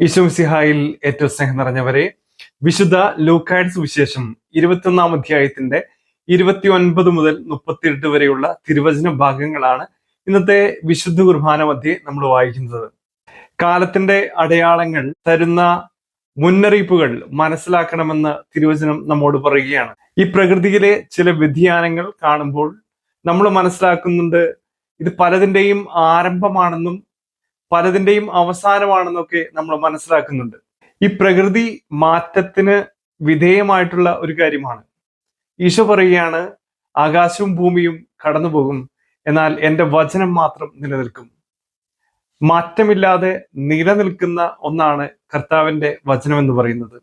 ഈശോസിഹായിൽ ഏറ്റവും സ്നേഹം നിറഞ്ഞവരെ വിശുദ്ധ ലൂക്കാഡ് സുവിശേഷം ഇരുപത്തിയൊന്നാം അധ്യായത്തിന്റെ ഇരുപത്തി ഒൻപത് മുതൽ മുപ്പത്തിയെട്ട് വരെയുള്ള തിരുവചന ഭാഗങ്ങളാണ് ഇന്നത്തെ വിശുദ്ധ കുർബാന മധ്യേ നമ്മൾ വായിക്കുന്നത്. കാലത്തിന്റെ അടയാളങ്ങൾ തരുന്ന മുന്നറിയിപ്പുകൾ മനസ്സിലാക്കണമെന്ന് തിരുവചനം നമ്മോട് പറയുകയാണ്. ഈ പ്രകൃതിയിലെ ചില വ്യതിയാനങ്ങൾ കാണുമ്പോൾ നമ്മൾ മനസ്സിലാക്കുന്നുണ്ട് ഇത് പലതിന്റെയും ആരംഭമാണെന്നും പലതിന്റെയും അവസാനമാണെന്നൊക്കെ നമ്മൾ മനസ്സിലാക്കുന്നുണ്ട്. ഈ പ്രകൃതി മാറ്റത്തിന് വിധേയമായിട്ടുള്ള ഒരു കാര്യമാണ്. ഈശോ പറയുകയാണ് ആകാശവും ഭൂമിയും കടന്നു പോകും എന്നാൽ എന്റെ വചനം മാത്രം നിലനിൽക്കും. മാറ്റമില്ലാതെ നിലനിൽക്കുന്ന ഒന്നാണ് കർത്താവിന്റെ വചനം എന്ന് പറയുന്നത്.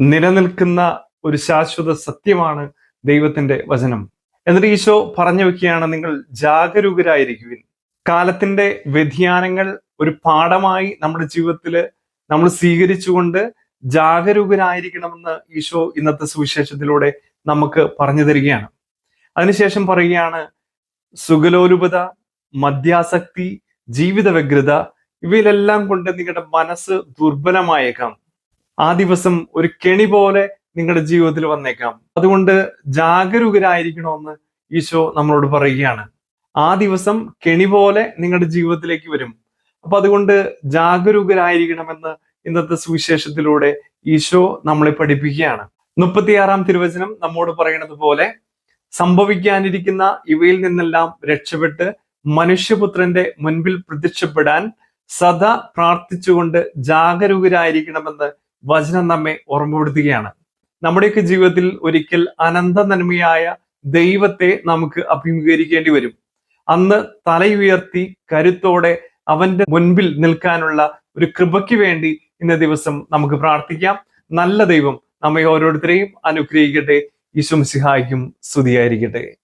നിലനിൽക്കുന്ന ഒരു ശാശ്വത സത്യമാണ് ദൈവത്തിന്റെ വചനം. എന്നിട്ട് ഈശോ പറഞ്ഞു വെക്കുകയാണ് നിങ്ങൾ ജാഗരൂകരായിരിക്കുവിൻ. കാലത്തിന്റെ വ്യതിയാനങ്ങൾ ഒരു പാഠമായി നമ്മുടെ ജീവിതത്തിൽ നമ്മൾ സ്വീകരിച്ചുകൊണ്ട് ജാഗരൂകരായിരിക്കണമെന്ന് ഈശോ ഇന്നത്തെ സുവിശേഷത്തിലൂടെ നമുക്ക് പറഞ്ഞു തരികയാണ്. അതിനുശേഷം പറയുകയാണ് സുഖലോലുപത മദ്യാസക്തി ജീവിത വ്യഗ്രത ഇവയിലെല്ലാം കൊണ്ട് നിങ്ങളുടെ മനസ്സ് ദുർബലമായേക്കാം. ആ ദിവസം ഒരു കെണി പോലെ നിങ്ങളുടെ ജീവിതത്തിൽ വന്നേക്കാം. അതുകൊണ്ട് ജാഗരൂകരായിരിക്കണമെന്ന് ഈശോ നമ്മളോട് പറയുകയാണ്. ആ ദിവസം കെണി പോലെ നിങ്ങളുടെ ജീവിതത്തിലേക്ക് വരും. അപ്പൊ അതുകൊണ്ട് ജാഗരൂകരായിരിക്കണമെന്ന് ഇന്നത്തെ സുവിശേഷത്തിലൂടെ ഈശോ നമ്മളെ പഠിപ്പിക്കുകയാണ്. മുപ്പത്തിയാറാം തിരുവചനം നമ്മോട് പറയുന്നത് പോലെ സംഭവിക്കാനിരിക്കുന്ന ഇവയിൽ നിന്നെല്ലാം രക്ഷപ്പെട്ട് മനുഷ്യപുത്രന്റെ മുൻപിൽ പ്രത്യക്ഷപ്പെടാൻ സദാ പ്രാർത്ഥിച്ചുകൊണ്ട് ജാഗരൂകരായിരിക്കണമെന്ന് വചനം നമ്മെ ഓർമ്മപ്പെടുത്തുകയാണ്. നമ്മുടെയൊക്കെ ജീവിതത്തിൽ ഒരിക്കൽ അനന്ത നന്മയായ ദൈവത്തെ നമുക്ക് അഭിമുഖീകരിക്കേണ്ടി വരും. അന്ന് തലയുയർത്തി കരുത്തോടെ അവന്റെ മുൻപിൽ നിൽക്കാനുള്ള ഒരു കൃപയ്ക്ക് വേണ്ടി ഇന്ന ദിവസം നമുക്ക് പ്രാർത്ഥിക്കാം. നല്ല ദൈവം നമ്മെ ഓരോരുത്തരെയും അനുഗ്രഹിക്കട്ടെ. ഈശ്വം സിഹായിക്കും സ്തുതിയായിരിക്കട്ടെ.